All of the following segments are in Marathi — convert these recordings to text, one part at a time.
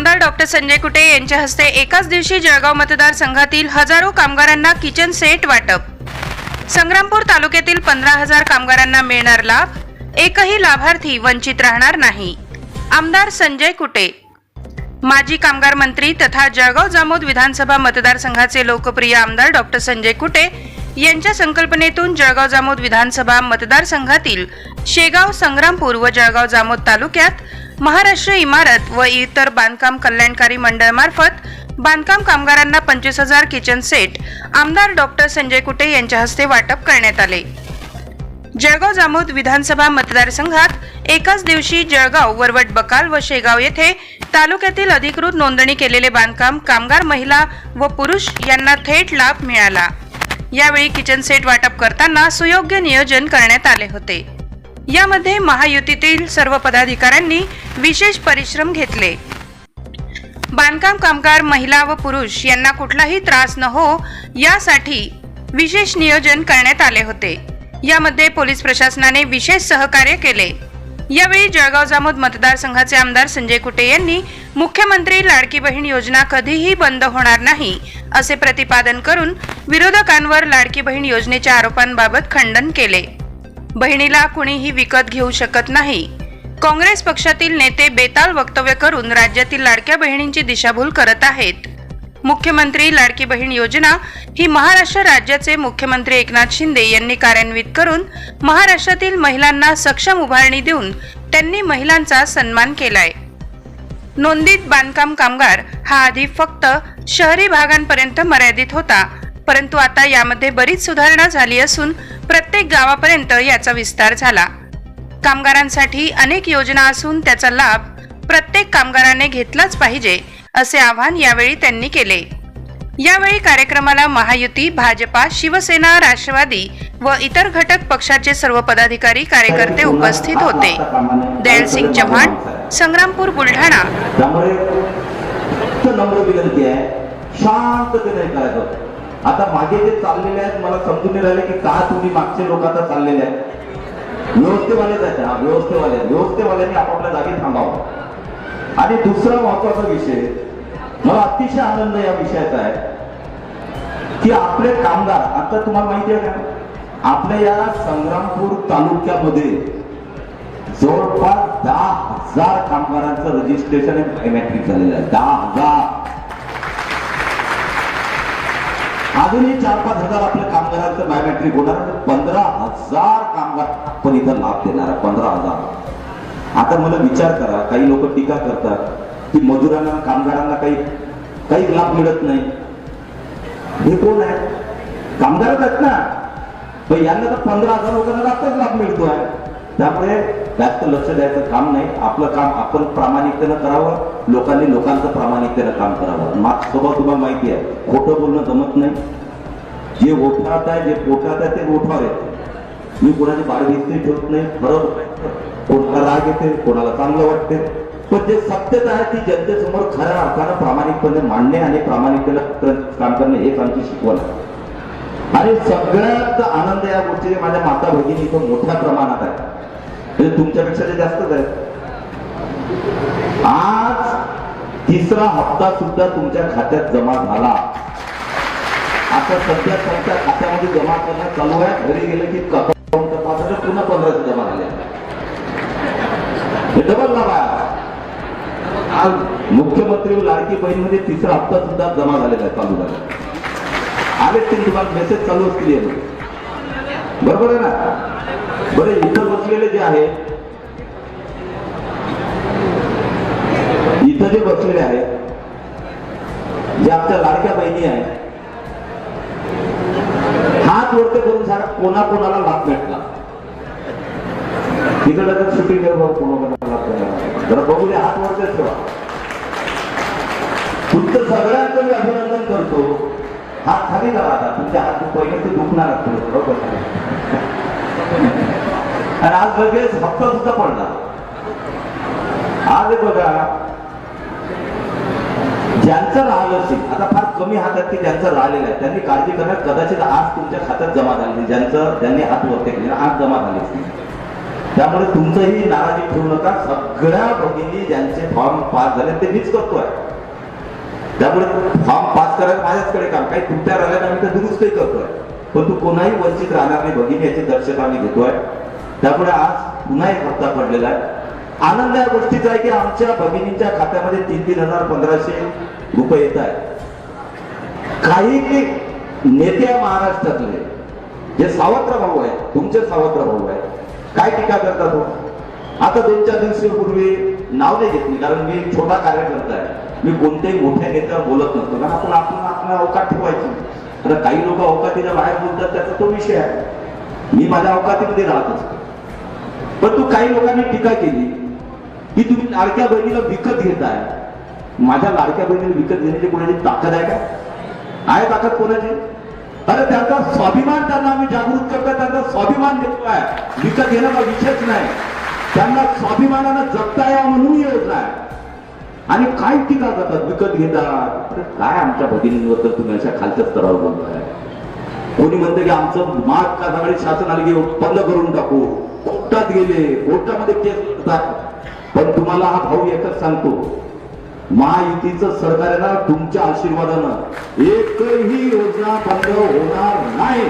आमदार डॉक्टर संजय कुटे यांच्या हस्ते एकाच दिवशी जळगाव मतदारसंघातील हजारो कामगारांना किचन सेट वाटप. संग्रामपूर तालुक्यातील पंधरा हजार कामगारांना मिळणार लाभ. एकही लाभार्थी वंचित राहणार नाही. आमदार संजय कुटे. माजी कामगार मंत्री तथा जळगाव जामोद विधानसभा मतदारसंघाचे लोकप्रिय आमदार डॉक्टर संजय कुटे यांच्या संकल्पनेतून जळगाव जामोद विधानसभा मतदारसंघातील शेगाव संग्रामपूर व जळगाव जामोद तालुक्यात महाराष्ट्र इमारत व इतर बांधकाम कल्याणकारी मंडळ मार्फत बांधकाम कामगारांना पंचवीस हजार किचन सेट आमदार डॉक्टर संजय कुटे यांच्या हस्ते वाटप करण्यात आले. जळगाव जामोद विधानसभा मतदारसंघात एकाच दिवशी जळगाव वरवट बकाल व शेगाव येथे तालुक्यातील अधिकृत नोंदणी केलेले बांधकाम कामगार महिला व पुरुष यांना थेट लाभ मिळाला. यावेळी किचन सेट वाटप करताना सुयोग्य नियोजन करण्यात आले होते. यामध्ये महायुतीतील सर्व पदाधिकाऱ्यांनी विशेष परिश्रम घेतले. बांधकाम कामगार महिला व पुरुष यांना कुठलाही त्रास न हो यासाठी विशेष नियोजन करण्यात आले होते. यामध्ये पोलीस प्रशासनाने विशेष सहकार्य केले. यावेळी जळगाव जामोद मतदारसंघाचे आमदार संजय कुटे यांनी मुख्यमंत्री लाडकी बहीण योजना कधीही बंद होणार नाही असे प्रतिपादन करून विरोधकांवर लाडकी बहीण योजनेच्या आरोपांबाबत खंडन केले. बहिणीला कुणीही विकत घेऊ शकत नाही. काँग्रेस पक्षातील नेते बेताल वक्तव्य करून राज्यातील लाडक्या बहिणींची दिशाभूल करत आहेत. मुख्यमंत्री लाडकी बहीण योजना ही महाराष्ट्र राज्याचे मुख्यमंत्री एकनाथ शिंदे यांनी कार्यान्वित करून महाराष्ट्रातील महिलांना सक्षम उभारणी देऊन त्यांनी महिलांचा सन्मान केलाय. नोंदीत बांधकाम कामगार हा आधी फक्त शहरी भागांपर्यंत मर्यादित होता परंतु आता यामध्ये बरीच सुधारणा झाली असून प्रत्येक गावापर्यंत याचा विस्तार झाला. कामगारांसाठी अनेक योजना असून त्याचा लाभ प्रत्येक कामगाराने घेतलाच पाहिजे असे आवाहन यावेळी त्यांनी केले. यावेळी कार्यक्रमाला महायुती भाजपा शिवसेना राष्ट्रवादी व इतर घटक पक्षाचे सर्व पदाधिकारी कार्यकर्ते उपस्थित होते. दयालसिंग चव्हाण संग्रामपूर बुलढाणा. विनंती आहे. शांततेने आता मागे जे चाललेले आहेत मला समजून नाही राहिले की का तुम्ही मागचे लोक आता चाललेले आहेत. व्यवस्थेवालेच आहेत हा व्यवस्थेवाले व्यवस्थेवाल्यांनी आपापल्या जागी थांबावं. आणि दुसरा महत्त्वाचा विषय मला अतिशय आनंद या विषयाचा आहे की आपले कामगार आता तुम्हाला माहिती आहे का? आपल्या या संग्रामपूर तालुक्यामध्ये जवळपास दहा हजार कामगारांचं रजिस्ट्रेशन बायोमेट्रिक झालेलं आहे. दहा हजार. अजूनही चार पाच हजार आपल्या कामगारांचं बायोमेट्रिक होणार पंधरा हजार कामगार. पण इथं लाभ देणार आहे पंधरा हजार. आता मला विचार करा काही लोक टीका करतात की मजुरांना कामगारांना काही काही लाभ मिळत नाही. हे कोण आहे? कामगारच आहेत ना. यांना तर पंधरा हजार लोकांना जास्तच लाभ आहे त्यामुळे जास्त लक्ष द्यायचं काम नाही. आपलं काम आपण प्रामाणिकतेनं करावं लोकांनी लोकांचं प्रामाणिकतेनं काम करावं. माग स्वभाव तुम्हाला माहिती आहे. खोटं बोलणं जमत नाही. जे ओठात आहे जे पोटात आहे ते ओठावर येते. मी कोणाची बाळविस्त्री ठेवत नाही खरं कोणाला राग येते कोणाला चांगलं वाटते. पण जे सत्यता आहे ती जनतेसमोर खऱ्या अर्थानं प्रामाणिकपणे मांडणे आणि प्रामाणिकतेनं काम करणे हेच आमची शिकवण आहे. आणि सगळ्यात आनंद या गोष्टीने माझ्या माता भगिनी इथं मोठ्या प्रमाणात आहे. म्हणजे तुमच्यापेक्षा ते जास्तच आहे आज तिसरा हप्ता सुद्धा तुमच्या खात्यात जमा झाला. आता सध्या तुमच्या खात्यामध्ये जमा करणं चालू आहे. घरी गेलं की अकाउंट पुन्हा पंधराशे जमा झाले. हे डबल लाभ आहे आज मुख्यमंत्री लाडकी बहीणमध्ये तिसरा हप्ता सुद्धा जमा झालेला आहे चालू झाला आलेच तुम्हाला मेसेज चालू असतील यानं. बरोबर आहे ना? बरं इथं बसलेले जे आहे इथं जे बसलेले आहेत जे आमच्या लाडक्या बहिणी आहेत हात वरते करून सारा कोणा कोणाला लाभ भेटला? तिकडे जर शूटिंग कोणाला लाभ भेटला. जरा बघू दे हात वरतेच ठेवा. तुमचं सगळ्यांचं मी अभिनंदन करतो. हात खाली करा आता. तुमच्या हात पहिले ते दुखणार थोडं बरोबर आणि आज लगेच हप्ता सुद्धा पडला. आज बघा. ज्यांचं राहिलं असेल आता फार कमी हातात की ज्यांचं राहिलेलं आहे त्यांनी काळजी करण्यात कदाचित आज तुमच्या खात्यात जमा झाली ज्यांचं त्यांनी हात वरती केले आज जमा झाली असतील त्यामुळे तुमचंही नाराजी ठेवू नका. सगळ्या भगिनी ज्यांचे फॉर्म पास झाले ते मीच करतोय. त्यामुळे फॉर्म करत माझ्याचकडे काम. काही तुमच्या राहिल्या आम्ही तर दुरुस्तही करतोय. पण तू कोणाही वंचित राहणार नाही भगिनी याची दर्शक आम्ही घेतोय. त्यामुळे आज पुन्हा एक हप्ता पडलेला आहे. आनंद या गोष्टीचा आहे की आमच्या भगिनींच्या खात्यामध्ये तीन तीन हजार पंधराशे रुपये येत आहेत. काही नेते महाराष्ट्रातले जे सावत्र भाऊ आहेत तुमचे सावत्र भाऊ आहेत काय टीका करतात हो? आता दोन चार दिवसापूर्वी नाव नाही घेतली कारण मी छोटा कार्यकर्ता आहे. मी कोणत्याही मोठ्या नेत्यावर बोलत नसतो. कारण आपण आपण आपल्या अवकात ठेवायची. आता काही लोक अवकातीच्या बाहेर बोलतात त्याचा तो विषय आहे. मी माझ्या अवकातीमध्ये राहत असतो. पण तू काही लोकांनी टीका केली की तुम्ही लाडक्या बहिणीला विकत घेताय माझ्या लाडक्या बहिणीला विकत घेण्याची कोणाची ताकद आहे का? आहे ताकद कोणाची? अरे त्यांचा स्वाभिमान त्यांना आम्ही जागृत करतोय त्यांचा स्वाभिमान देतोय. विकत घेणं हा विषयच नाही. त्यांना स्वाभिमानानं जगता यावं म्हणून योजना आहे. आणि काय टीका करतात? विकत घेतात. काय आमच्या भगिनींवर तर तुम्ही अशा खालच्या स्तरावर बोलताय? कोणी म्हणतं की आमचं माग का सगळे शासन आले की बंद करून टाकू. कोर्टात गेले. कोर्टामध्ये केस करतात पण तुम्हाला हा भाऊ एकच सांगतो. महायुतीचं सरकार ना तुमच्या आशीर्वादानं एकही योजना बंद होणार नाही.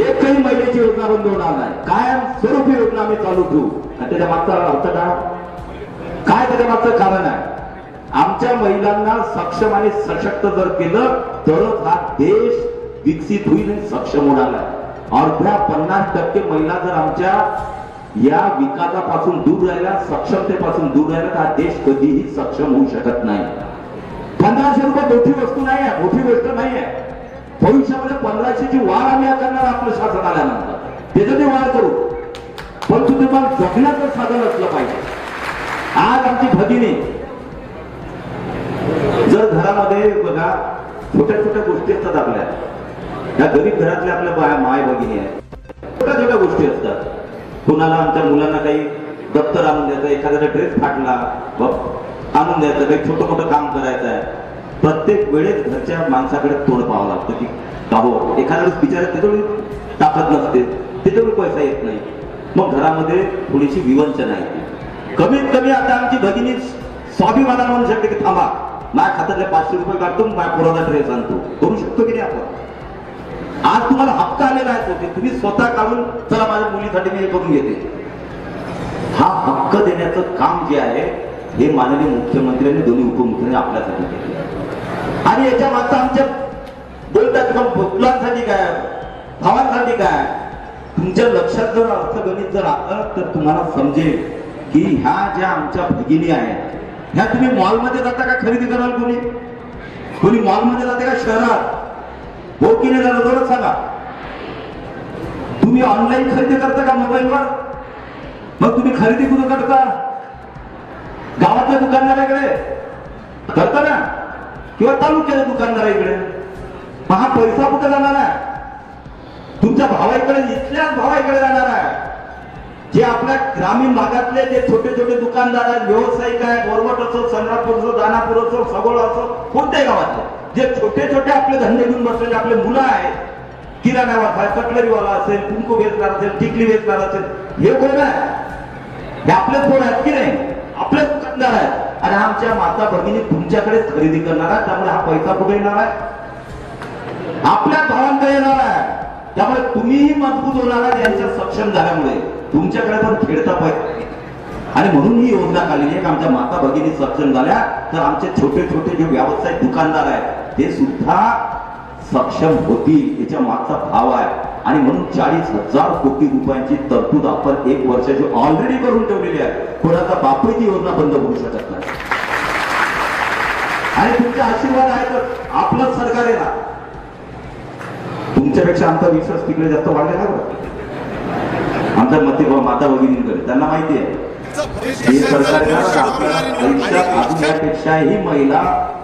एकही महिलेची योजना बंद होणार नाही. कायम स्वरूपी योजना आम्ही चालू ठेवू. आणि त्याच्या मागचा अर्थ काय? काय त्याच्यामागचं कारण आहे? आमच्या महिलांना सक्षम आणि सशक्त जर केलं तरच हा देश विकसित होईल आणि सक्षम होणार आहे. अर्ध्या पन्नास टक्के महिला जर आमच्या या विकासापासून दूर राहिल्या सक्षमतेपासून दूर राहिल्या तर हा देश कधीही सक्षम होऊ शकत नाही. पंधराशे रुपये मोठी वस्तू नाही आहे मोठी गोष्ट नाही आहे. भविष्यामध्ये पंधराशेची वाढ आम्ही करणार आपलं शासन आल्यानंतर त्याच्याने वाढ करू. पण तुम्ही मला जगण्याचं साधन असलं पाहिजे. आज आमची भगिनी. जर घरामध्ये बघा छोट्या छोट्या गोष्टी असतात आपल्या. या गरीब घरातल्या आपल्या बाया माय भगिनी आहेत. छोट्या छोट्या गोष्टी असतात. कुणाला आमच्या मुलांना काही दप्तर आणून द्यायचं एखाद्याचा ड्रेस फाटला आणून द्यायचं काही छोटं मोठं काम करायचं आहे. प्रत्येक वेळेस घरच्या माणसाकडे तोंड पाहावं लागतं की बाबो एखाद्या वेळेस बिचारा त्याच्यावर ताकद नसते त्याच्यावर पैसा येत नाही. मग घरामध्ये थोडीशी विवंचना येते. कमीत कमी आता आमची भगिनी स्वाभिमानानं म्हणू शकते की थांबा. माझ्या खात्यातले पाचशे रुपये काढतो माझ्या पोराचा ड्रेस आणतो. करू शकतो की नाही आपण? आज तुम्हाला हक्क आलेला आहे तो की तुम्ही स्वतः काढून चला माझ्या मुलीसाठी मी हे करून घेते. हा हक्क देण्याचं काम जे आहे हे माननीय मुख्यमंत्र्यांनी दोन्ही उपमुख्यमंत्री आपल्यासाठी केले आणि याच्या मागचा आमच्या बोलतात का मुलांसाठी काय भावांसाठी काय तुमच्या लक्षात जर अर्थगणित जर आलं तर तुम्हाला समजेल. की ह्या ज्या आमच्या भगिनी आहेत ह्या तुम्ही मॉलमध्ये जाता का खरेदी कराल कोणी? कोणी मॉलमध्ये जाते का शहरात? हो की नाही झालं? बरं सांगा. तुम्ही ऑनलाईन खरेदी करता का मोबाईलवर मग तुम्ही खरेदी कुठं करता? गावातल्या दुकानदाराकडे? करता ना. किंवा तालुक्याच्या दुकानदाराकडे? मग हा पैसा कुठे जाणार आहे? तुमच्या भावाकडे इथल्याच भावाकडे जाणार आहे. जे आपल्या ग्रामीण भागातले जे छोटे छोटे दुकानदार आहेत व्यावसायिक आहेत बोरवट असो संग्रापूर असो दानापूर असो सगोळ असो कोणत्याही गावातले जे छोटे छोटे आपले धंदे घेऊन बसलेले आपले मुलं आहेत किराणा वाला कटलरीवाला असेल कुंकू वेचणार असेल टिकली वेचणार असेल हे कोण आहे? हे आपलेच कोण आहेत की नाही? आपलेच दुकानदार आहेत. आणि आमच्या माता भगिनी तुमच्याकडेच खरेदी करणार आहे त्यामुळे हा पैसा कुठे येणार आहे? आपल्या भावांकडे येणार आहे. त्यामुळे तुम्हीही मजबूत होणार आहे यांच्या सक्षम झाल्यामुळे. तुमच्याकडे पण खेळता पाहिजे. आणि म्हणून ही योजना काढलेली आहे की आमच्या माता भगिनी सक्षम झाल्या तर आमचे छोटे छोटे जे व्यावसायिक दुकानदार आहेत ते सुद्धा सक्षम होतील याच्या मागचा भाव आहे. आणि म्हणून चाळीस हजार कोटी रुपयांची तरतूद आपण एक वर्षाची ऑलरेडी करून ठेवलेली आहे. कोणाचा बापही ती योजना बंद होऊ शकत नाही. आणि तुमचे आशीर्वाद आहे तर आपलंच सरकार आहे ना. तुमच्यापेक्षा आमचा विश्वास तिकडे जास्त वाढलेला आमच्या मते माता भगिनींकडे. त्यांना माहिती आहे. हे सरकार यापेक्षाही महिला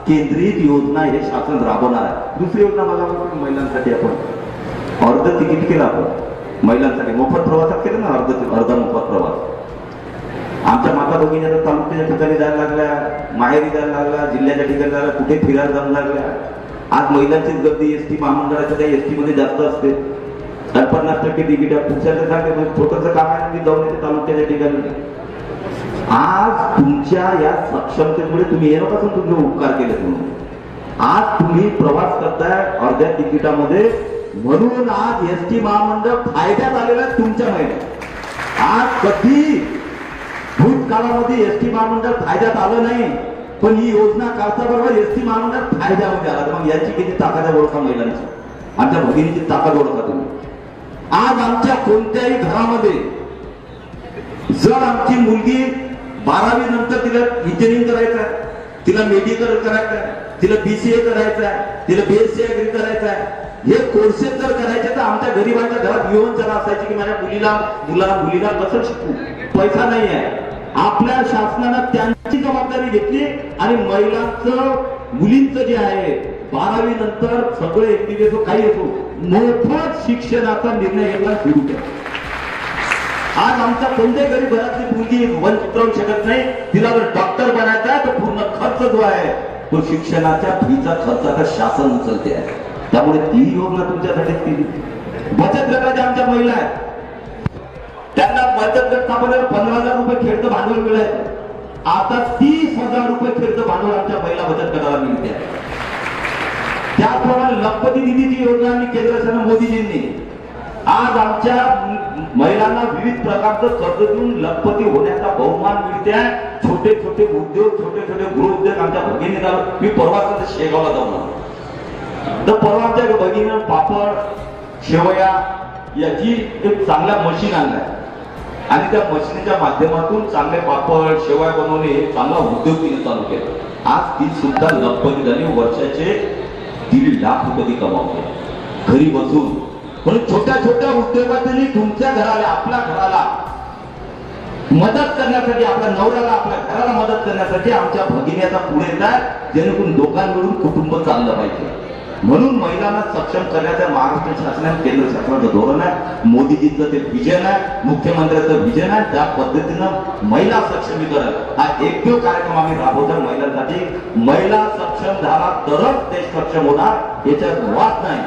केंद्रित योजना हे शासन राबवणार आहे. दुसरी योजना बघा महिलांसाठी आपण. अर्ध तिकीट केलं आपण. महिलांसाठी. मोफत प्रवासात केलं ना अर्ध अर्धा मोफत प्रवास. आमच्या माता भगिनी आता तालुक्याच्या ठिकाणी जायला लागल्या माहेरी जायला लागल्या जिल्ह्याच्या ठिकाणी जायला कुठे फिरायला जायला लागल्या. आज महिलांचीच गर्दी एस टी महामंडळाच्या त्या एस टी मध्ये जास्त असते. आणि पन्नास टक्के तिकीट आहे. पुढच्याला सांगते म्हणजे छोटस काम आहे मी जाऊन येते तालुक्याच्या ठिकाणी. आज तुमच्या या सक्षमतेमुळे तुम्ही येण्यापासून तुम्ही तुमचे उपकार केले म्हणून. आज तुम्ही प्रवास करताय अर्ध्या तिकिटामध्ये म्हणून आज एस टी महामंडळ फायद्यात आलेलं आहे तुमच्या महिन्यात आज कधी भूतकाळामध्ये एस टी महामंडळ फायद्यात आलं नाही पण ही योजना काढता एस टी महामंडळ फायद्यामध्ये आला. तर मग याची किती ताकद आहे ओळखा महिलांची? आमच्या भगिनीची ताकद ओळखा तुम्ही. आज आमच्या कोणत्याही घरामध्ये जर आमची मुलगी बारावी नंतर तिला इंजिनिअरिंग करायचं आहे तिला मेडिकल करायचं आहे तिला बीसीए करायचं आहे तिला बीएससी अग्री करायचं आहे हे कोर्सेस जर करायचे तर आमच्या गरीबांच्या घरात येऊन जरा असायची की माझ्या मुलीला मुला मुलीला कसं शिकू पैसा नाही आहे. आपल्या शासनानं त्यांची जबाबदारी घेतली आणि महिलांचं मुलींचं जे आहे बारावी नंतर सगळे एमबीबीएस काही येतो. मोफत शिक्षणाचा निर्णय घ्यायला सुरू केला. आज आमच्या कोणत्याही गरीब घरातली मुलगी वंचित राहू शकत नाही. तिला जर डॉक्टर बनायचा आहे तर पूर्ण खर्च जो आहे तो शिक्षणाच्या फीचा खर्च आता शासन उचलते आहे. त्यामुळे ती योजना तुमच्यासाठी केली. बचत गटाच्या आमच्या महिला आहेत. त्यांना बचत गट स्थापनेवर पंधरा हजार रुपये खेळतं भांडवल मिळायचं आता तीस हजार रुपये खेळतं भांडवल आमच्या महिला बचत गटाला मिळते. त्याचप्रमाणे लखपती निधीची योजना आणली केंद्र सरकार मोदीजींनी. आज आमच्या महिलांना विविध प्रकारचं कर्ज देऊन लखपती होण्याचा बहुमान मिळते छोटे छोटे उद्योग छोटे छोटे गृहउद्योग आमच्या भगिनी झालं मी परवा शेगावला जाऊन आलो. तर परवाच्या भगिनीनं पापड शेवया याची एक चांगल्या मशीन आणल्या. आणि त्या मशीनीच्या माध्यमातून चांगले पापड शेवया बनवणे हे चांगला उद्योग तिने चालू केला. आज ती सुद्धा लखपती झाली. वर्षाचे दीड लाख रुपये कमावतो घरी बसून. म्हणून छोट्या छोट्या उद्योगातून तुमच्या घराला आपल्या घराला मदत करण्यासाठी आपल्या नवऱ्याला आपल्या घराला मदत करण्यासाठी आमच्या भगिन्याचा पुढे येतात जेणेकरून दोघांकडून कुटुंब चाललं पाहिजे. म्हणून महिलांना सक्षम करण्याचं महाराष्ट्र शासनाने केंद्र शासनाचं धोरण आहे. मोदीजींचं ते विजन आहे. मुख्यमंत्र्यांचं विजन आहे. त्या पद्धतीनं महिला सक्षमीकरण हा एकमेव कार्यक्रम आम्ही राबवतो महिलांसाठी. महिला सक्षम झाला तरच देश सक्षम होणार याच्यात वाद नाही.